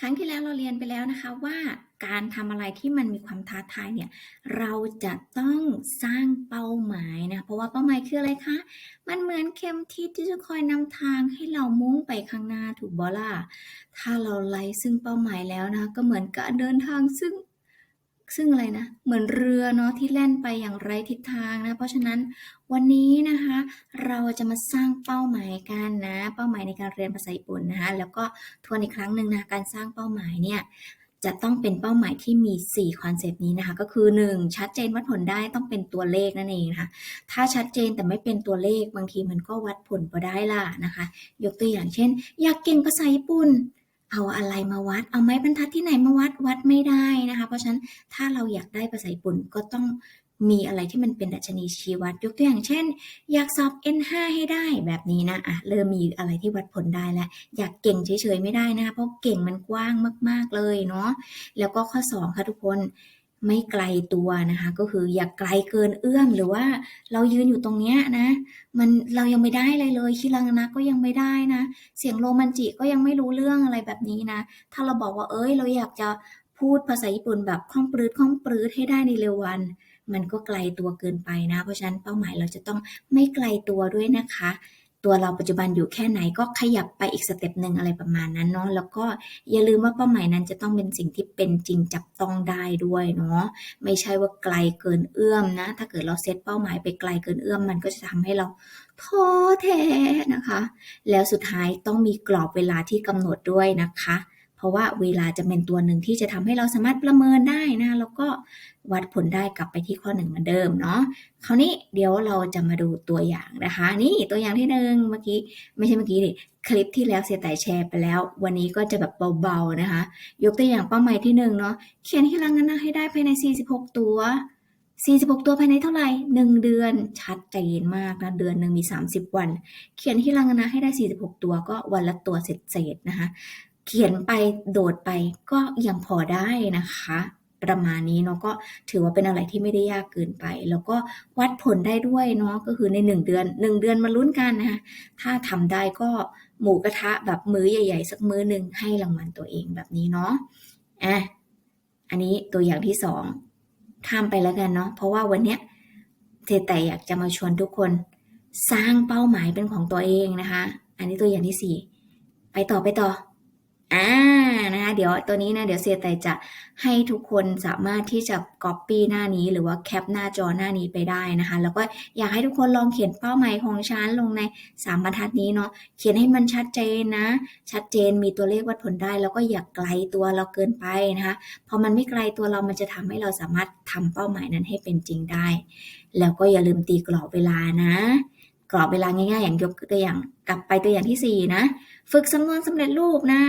ครั้งที่แล้วเราเรียนไปแล้วนะคะว่าการทำอะไรที่มันมีความท้าทายเนี่ยเราจะต้องสร้างเป้าหมายนะเพราะว่าเป้าหมายคืออะไรคะมันเหมือนเข็มทิศที่จะคอยนำทางให้เรามุ่งไปข้างหน้าถูกบอล่ะถ้าเราไล่ซึ่งเป้าหมายแล้วนะคะก็เหมือนการเดินทางซึ่ง ซึ่งอะไรนะ เหมือนเรือเนาะที่แล่นไปอย่างไร้ทิศทางนะ เพราะฉะนั้นวันนี้นะคะ เราจะมาสร้างเป้าหมายกันนะ เป้าหมายในการเรียนภาษาญี่ปุ่นนะคะ แล้วก็ทวนอีกครั้งหนึ่งนะ การสร้างเป้าหมายเนี่ยจะต้องเป็นเป้าหมายที่มี 4 คอนเซปต์นี้นะคะ ก็คือ 1 ชัดเจนวัดผลได้ต้องเป็นตัวเลขนั่นเองนะคะ ถ้าชัดเจนแต่ไม่เป็นตัวเลขบางทีมันก็วัดผลบ่ได้ล่ะนะคะ ยกตัวอย่างเช่น อยากเก่งภาษาญี่ปุ่น เอาอะไรมาวัด เอาไม้บรรทัดที่ไหนมาวัดวัดไม่ได้นะคะ เพราะฉะนั้นถ้าเราอยากได้ภาษาญี่ปุ่นก็ต้องมีอะไรที่มันเป็นดัชนีชี้วัด ยกตัวอย่างเช่น อยากสอบ N5 ให้ได้แบบนี้นะอะเริ่มมีอะไรที่วัดผลได้แล้ว อยากเก่งเฉยๆไม่ได้นะคะเพราะเก่งมันกว้างมาก ๆเลยเนาะแล้วก็ข้อ 2 ค่ะทุกคน ไม่ไกลตัวนะคะ ก็คืออย่าไกลเกินเอื้อมหรือว่าเรายืนอยู่ตรงเนี้ยนะ มันเรายังไม่ได้อะไรเลยคิรังนะก็ยังไม่ได้นะ เสียงโรมันจิก็ยังไม่รู้เรื่องอะไรแบบนี้นะ ถ้าเราบอกว่าเอ้ย เราอยากจะพูดภาษาญี่ปุ่นแบบคล่องปรืดคล่องปรืดให้ได้ในเร็ววัน มันก็ไกลตัวเกินไปนะ เพราะฉะนั้นเป้าหมายเราจะต้องไม่ไกลตัวด้วยนะคะ ตัวเราปัจจุบันอยู่แค่ไหนก็ขยับไปอีกสเต็ปหนึ่งอะไรประมาณนั้นเนาะแล้วก็อย่าลืมว่าเป้าหมายนั้นจะต้องเป็นสิ่งที่เป็นจริงจับต้องได้ด้วยเนาะไม่ใช่ว่าไกลเกินเอื้อมนะ ถ้าเกิดเราเซตเป้าหมายไปไกลเกินเอื้อมมันก็จะทำให้เราท้อแท้นะคะ แล้วสุดท้ายต้องมีกรอบเวลาที่กำหนดด้วยนะคะ เพราะว่าเวลาจะเป็นตัวหนึ่งที่จะทำให้เราสามารถประเมินได้นะแล้วก็วัดผลได้กลับไปที่ข้อหนึ่งเหมือนเดิมเนาะคราวนี้เดี๋ยวเราจะมาดูตัวอย่างนะคะ นี่ตัวอย่างที่หนึ่งเมื่อกี้ไม่ใช่เมื่อกี้ดิคลิปที่แล้วเสียแต่แชร์ไปแล้ว วันนี้ก็จะแบบเบาๆนะคะ ยกตัวอย่างเป้าหมายที่หนึ่งเนาะเขียนฮิรังานะให้ได้ภายใน 46 ตัว 46 ตัวภายในเท่าไหร่ 1 เดือนชัดเจนมากนะเดือนหนึ่งมี 30 วัน เขียนฮิรังานะให้ได้ 46 ตัวก็วันละตัวเศษๆนะคะ เขียนไปโดดไปก็ยังพอได้นะคะ ประมาณนี้เนาะก็ถือว่าเป็นอะไรที่ไม่ได้ยากเกินไป แล้วก็วัดผลได้ด้วยเนาะก็คือใน 1 เดือน 1 เดือนมาลุ้นกันนะคะถ้าทำได้ก็หมูกระทะแบบมื้อใหญ่ ๆ สักมื้อหนึ่งให้รางวัลตัวเองแบบนี้เนาะอะอันนี้ตัวอย่างที่สองข้ามไปแล้วกันเนาะเพราะว่าวันเนี้ยเทแต่อยากจะมาชวนทุกคนสร้างเป้าหมายเป็นของตัวเองนะคะ อันนี้ตัวอย่างที่สี่ไปต่อไปต่อ อ่านะคะเดี๋ยวตัวนี้นะเดี๋ยวเสียแต่จะให้ทุกคนสามารถที่จะ copy หน้านี้หรือว่าแคปหน้าจอหน้านี้ไปได้นะคะ แล้วก็อยากให้ทุกคนลองเขียนเป้าหมายของฉันลงในสามบรรทัดนี้เนาะเขียนให้มันชัดเจนนะ ชัดเจนมีตัวเลขวัดผลได้ แล้วก็อย่าไกลตัวเราเกินไปนะคะพอมันไม่ไกลตัวเรามันจะทำให้เราสามารถทำเป้าหมายนั้นให้เป็นจริงได้ แล้วก็อย่าลืมตีกรอบเวลานะกรอบเวลาง่ายๆ อย่างยกตัวอย่างกลับไปตัวอย่างที่สี่นะ ฝึกสำนวนสำเร็จรูปนะ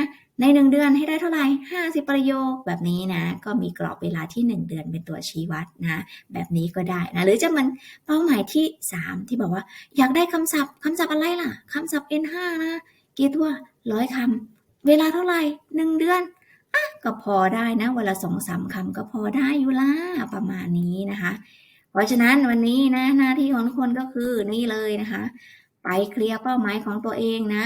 ในหนึ่งเดือนให้ได้เท่าไหร่ห้าสิบประโยคแบบนี้นะ ก็มีกรอบเวลาที่หนึ่งเดือนเป็นตัวชี้วัดนะ แบบนี้ก็ได้นะ หรือจะมันเป้าหมายที่สามที่บอกว่า อยากได้คำศัพท์คำศัพท์อะไรล่ะคำศัพท์ N5 นะกี่ตัวร้อยคำเวลาเท่าไหร่หนึ่งเดือนอะก็พอได้นะเวลาสองสามคำก็พอได้อยู่ละประมาณนี้นะคะ เพราะฉะนั้นวันนี้นะหน้าที่ของทุกคนก็คือนี่เลยนะคะ ไปเคลียร์เป้าหมายของตัวเองนะ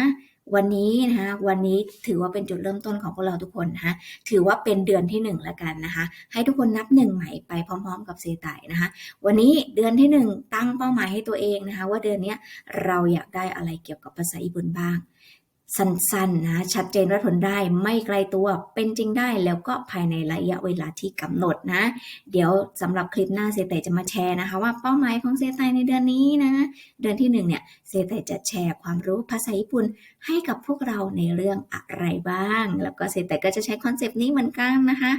วันนี้นะคะวันนี้ถือว่าเป็นจุดเริ่มต้นของพวกเราทุกคนนะคะถือว่าเป็นเดือนที่หนึ่งแล้วกันนะคะให้ทุกคนนับหนึ่งใหม่ไปพร้อม ๆ กับเซตายนะคะวันนี้เดือนที่หนึ่งตั้งเป้าหมายให้ตัวเองนะคะว่าเดือนนี้เราอยากได้อะไรเกี่ยวกับภาษาญี่ปุ่นบ้าง สั้นๆนะชัดเจนวัดผลได้ไม่ไกลตัวเป็นจริงได้แล้วก็ภายในระยะเวลาที่กำหนดนะ เดี๋ยวสำหรับคลิปหน้าเซเตจะมาแชร์นะคะ ว่าเป้าหมายของเซไตในเดือนนี้นะ เดือนที่หนึ่งเนี่ยเซเตจะแชร์ความรู้ภาษาญี่ปุ่นให้กับพวกเราในเรื่องอะไรบ้าง แล้วก็เซเตก็จะใช้คอนเซปต์นี้เหมือนกันนะคะ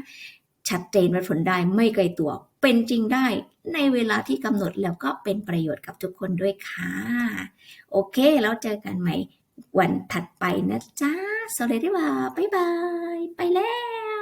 ชัดเจนวัดผลได้ไม่ไกลตัวเป็นจริงได้ในเวลาที่กำหนดแล้วก็เป็นประโยชน์กับทุกคนด้วยค่ะ โอเค แล้วเจอกันใหม่ วันถัดไปนะจ๊ะสวัสดีว่าบ๊ายบาย ไปแล้ว